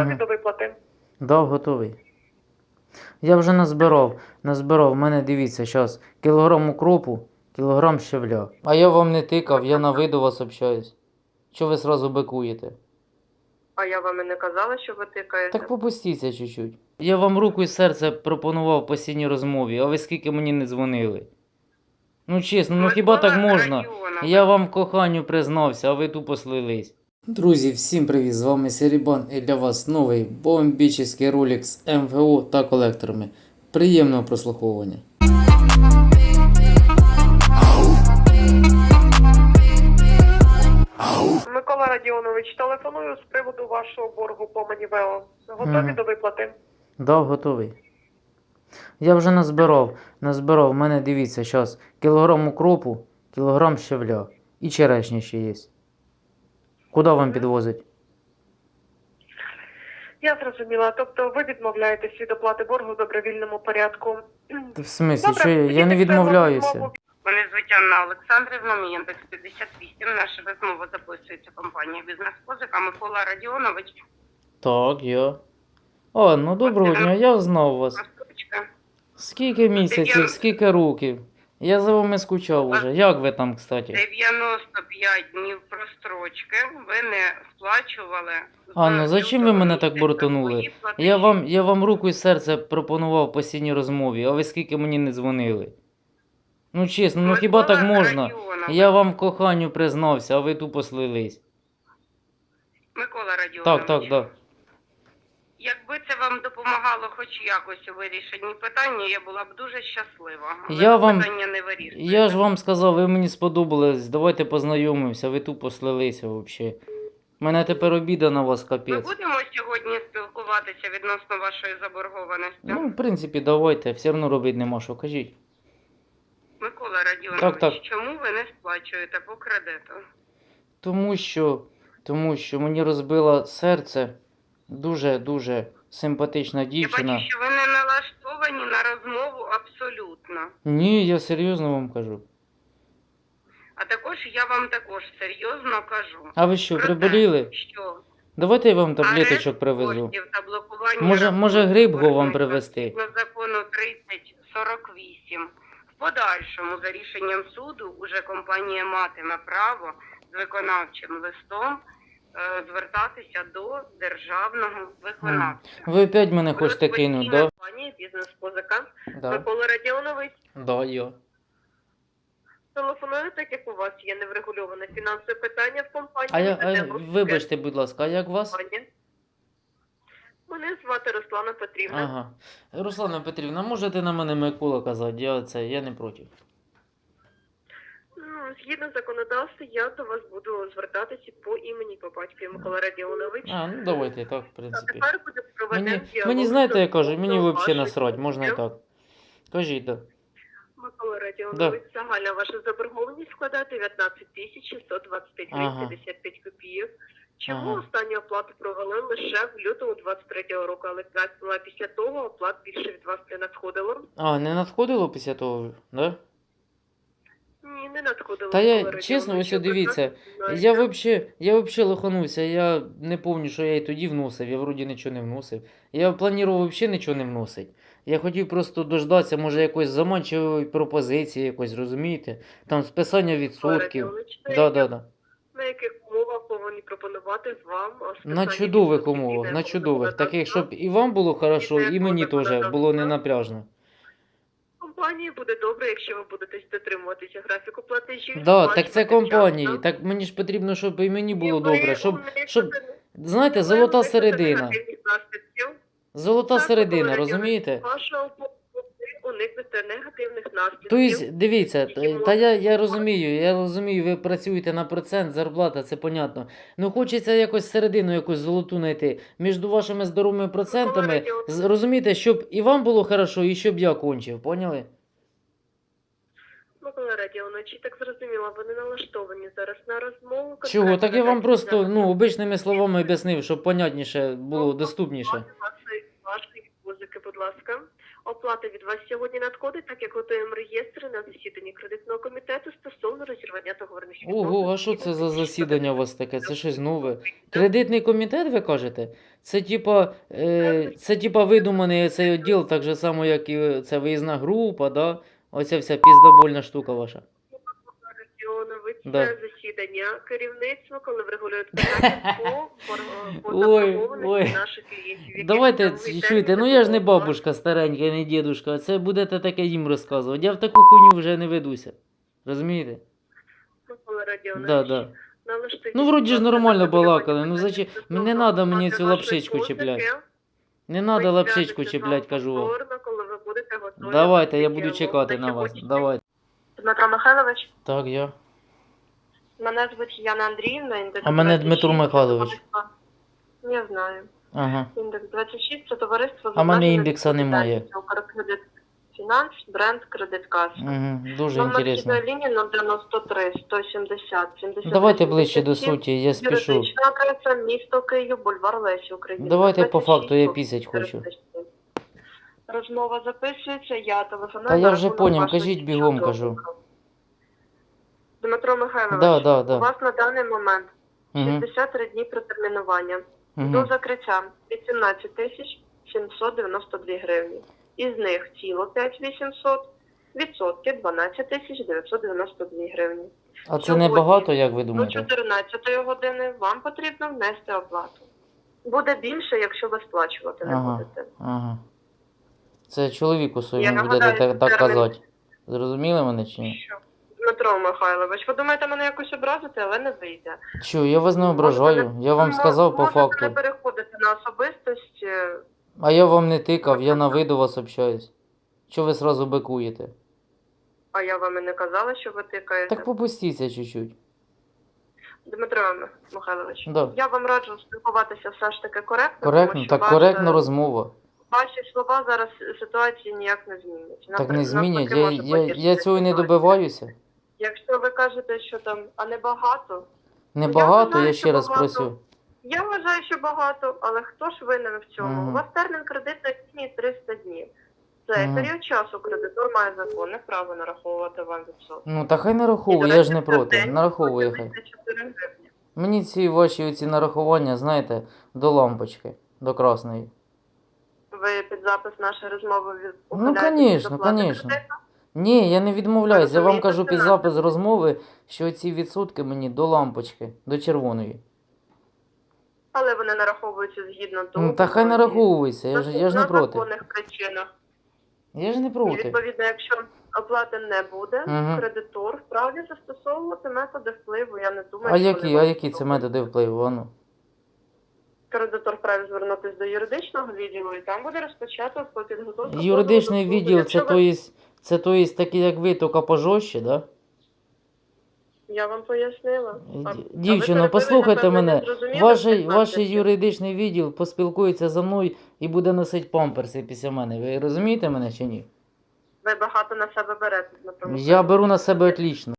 Мгм. до виплати? Да, готовий. Я вже назбирав, назбирав. У мене дивіться, зараз кілограм укропу, кілограм щавля. А я вам не тикав, я на виду вас общаюсь. Чого ви сразу бикуєте? А я вам і не казала, що ви тикаєте. Так попустіться чуть-чуть. Я вам руку і серце пропонував в постійній розмові, а ви скільки мені не дзвонили. Ну чесно, ну хіба так можна? Я вам в коханню признався, а ви тупо слились. Друзі, всім привіт! З вами Серібан і для вас новий бомбічний ролик з МФО та колекторами. Приємного прослуховування. Микола Радіонович, телефоную з приводу вашого боргу по Манівео. Готові Мгм. до виплати? Да, готовий. Я вже назбирав, назбирав. У мене дивіться, зараз кілограм укропу, кілограм щавля. І черешні ще є. Куди вам підвозить? Я зрозуміла. Тобто ви відмовляєтесь від оплати боргу в добровільному порядку. Та В смислі, Добре, що я, я не відмовляюся. Мене звуть Анна Олександрівна, мій індекс 58. Наша розмова записується компанією «Бізнес-позика». Микола Радіонович. Так, я. А, ну доброго дня, я знав вас. Скільки місяців, скільки років? Я за вами скучав уже. Як ви там, кстати? 95 днів прострочки ви не сплачували. Анно, з зачем ви мене так бортонули? Я вам, я вам руку і серце пропонував в постійній розмові, а ви скільки мені не дзвонили. Ну чесно, ну хіба так можна? Я вам в коханню признався, а ви тупо слились. Микола Радіонович. Так, так, так. Якби це вам допомагало хоч якось у вирішенні питання, я була б дуже щаслива. Але Я вам- питання не вирішуєте. Я ж вам сказав, ви мені сподобались, давайте познайомимося, ви тупо слилися взагалі. Мене тепер обіда на вас Ми капець. будемо сьогодні спілкуватися відносно вашої заборгованості. Ну, в принципі, давайте, все одно робити нема що, кажіть. Микола Радіонович, Так, так. чому ви не сплачуєте по кредиту? Тому що, тому що мені розбило серце дуже-дуже симпатична дівчина. Я бачу, що ви не налаштовані на розмову абсолютно. Ні, я серйозно вам кажу. А також я вам також серйозно кажу. А ви що, приболіли? Що Давайте я вам таблеточок привезу. та Може, може рахунків гриб вам привезти? закону 3048. В подальшому, за рішенням суду, уже компанія матиме право з виконавчим листом звертатися до державного виконавця. Ви опять мене хочете кинути, да? Компанія бізнес-позика. Да. Микола Радіонович, Да, я. телефоную, так як у вас є неврегульоване фінансове питання в компанії. А я, а, вибачте, будь ласка, а як вас? Мене звати Руслана Петрівна. Ага. Руслана Петрівна, можете на мене Микола казати, я це, я не проти. Згідно законодавства, я до вас буду звертатися по імені по батькові Микола Радіонович. А, ну давайте так, в А принципі. тепер буде проведемо Мені, діалог мені знаєте, я кажу, мені взагалі насрать, можна і так. Кажіть, так. Микола Радіонович, загальна ваша заборгованість складає 19 тисяч 625 гривень Ага. 55 копійок. Чому Ага. останню оплату провели лише в лютому 23 року, але після того оплат більше від вас не надходило? А, не надходило після того, да? Ні, не надходило. Та я, чесно, ось дивіться. Я вообще, я вообще лоханувся, я не пам'ятаю, що я і тоді вносив, я вроді нічого не вносив. Я планував взагалі нічого не вносити. Я хотів просто дождатися, може, якоїсь заманчивої пропозиції, якось, розумієте? Там списання відсотків. На Да, да, да. На яких умовах повинні пропонувати вам На чудових умовах, на чудових. Таких, щоб і вам було хорошо, і мені теж було не напряжно. Компанії буде добре, якщо ви будете дотримуватися графіку платежів. Да, так це компанії. Так мені ж потрібно, щоб і мені було добре. Щоб, щоб, знаєте, золота середина. Золота середина, розумієте? Радіонович, Ви негативних наслідків. Тобто, дивіться, та, та я, я розумію, я розумію, ви працюєте на процент, зарплата, це понятно. Ну хочеться якось середину якусь золоту знайти між вашими здоровими процентами. Радіонович. Розумієте, щоб і вам було хорошо, і щоб я кончив, поняли? Микола Радіонович, так зрозуміло, ви не налаштовані зараз на розмову. Чого? Так я вам просто ну, обичними словами об'яснив, щоб понятніше було, доступніше. Вашої, вашої музики, будь ласка. Оплата від вас сьогодні надходить, так як готуємо реєстри на засіданні кредитного комітету стосовно розірвання договорних Ого, а що це за засідання у вас таке? Це щось нове. Кредитний комітет, ви кажете? Це типа, е, це типа видуманий цей відділ, так же само, як і ця виїзна група, да? Оця вся піздобольна штука ваша. Да. засідання керівництва, коли врегулюють питання по, по Ой, заборгованості ой. наших клієнтів. Давайте, чуєте, ну я ж не бабушка старенька, не дідушка, це будете таке їм розказувати. Я в таку хуйню вже не ведуся. Розумієте? Да, да. Ну, вроді ж нормально балакали, ну, зачем- стосовно мені мені цю лапшичку чіплять. Не треба лапшичку чіплять, кажу вам. Давайте, я буду чекати на вас. Давайте. Дмитро Михайлович, Так, я. Мене звуть Яна Андріївна. індекс А мене 26, Дмитро Михайлович. товариство- Я знаю. Ага. Індекс 26 це товариство з А мене обмеженою індекса немає. відповідальністю «Укркредит Фінанс, бренд Кредиткаса. Угу. Дуже Номер інтересно. лінії 093 170 70. Давайте ближче до суті, я спішу. Юридична адреса місто Київ, бульвар Лесі України. Давайте по 26, факту, я пісять хочу. 406. Розмова записується, я телефоную. Та я на вже рахунок поняв, вашого кажіть бігом, кажу. номеру. Дмитро Михайлович, Да, да, у вас на даний момент Угу. 63 дні протермінування. Угу. До закриття 18 тисяч 792 гривні. Із них тіло 5800, відсотки 12 тисяч 992 гривні. А це сьогодні не багато, як ви До думаєте? 14 години вам потрібно внести оплату. Буде більше, якщо ви сплачувати не Ага. будете. Ага. Це чоловіку своєму будете нагадаю, так, так термін- казати. Зрозуміли мене чи ні? Що? Дмитро Михайлович, ви думаєте мене якось образити, але не вийде. Що, я вас не ображаю, я вам сказав по можете не факту. переходити на особистості. А я вам не тикав, я на ви до вас общаюсь. Що ви сразу бикуєте? А я вам і не казала, що ви тикаєте. Так попустіться чуть-чуть. Дмитро Михайлович, Да. я вам раджу спілкуватися все ж таки коректно. Коректно, тому що так ваш, коректно е, розмова. Ваші слова зараз ситуації ніяк не змінять. Так не змінять, навпаки, я, я, я погіршити цього і не ситуацію. добиваюся. Якщо ви кажете, що там, а не багато, Небагато, вважаю, я що ще раз багато. просю. я вважаю, що багато, але хто ж винен в цьому? Мгм. У вас термін кредитної лінії 300 днів. Цей Мгм. період часу кредитор має законне право нараховувати вам відсотки. Ну та хай І, нараховує, я ж не проти. день Нараховує хай. Мені ці ваші оці нарахування, знаєте, до лампочки, до красної. Ви під запис нашої розмови від Ну, ухиляєтесь від Ні, я не відмовляюсь. Я вам кажу під запис розмови, що ці відсотки мені до лампочки, до червоної. Але вони нараховуються згідно Ну того. та хай нараховується, я ж, я ж не на проти. законних причинах. Я ж не І проти. відповідно, якщо оплати не буде, Мгм. кредитор вправі застосовувати методи впливу. Я не думаю, А що які, вони а вам які це методи впливу? Ану? Кредитор вправі звернутися до юридичного відділу, і там буде розпочато по підготовку. Юридичний відділ, це ви- то є, це то є такі, як ви, тільки пожорстче, да? Я вам пояснила. А- а Ді- ви Дівчино, перебили, послухайте напевно, мене. не Ваш, ваш юридичний відділ поспілкується за мною і буде носити памперси після мене. Ви розумієте мене чи ні? Ви багато на себе берете. Дмитро Я беру на себе отлично.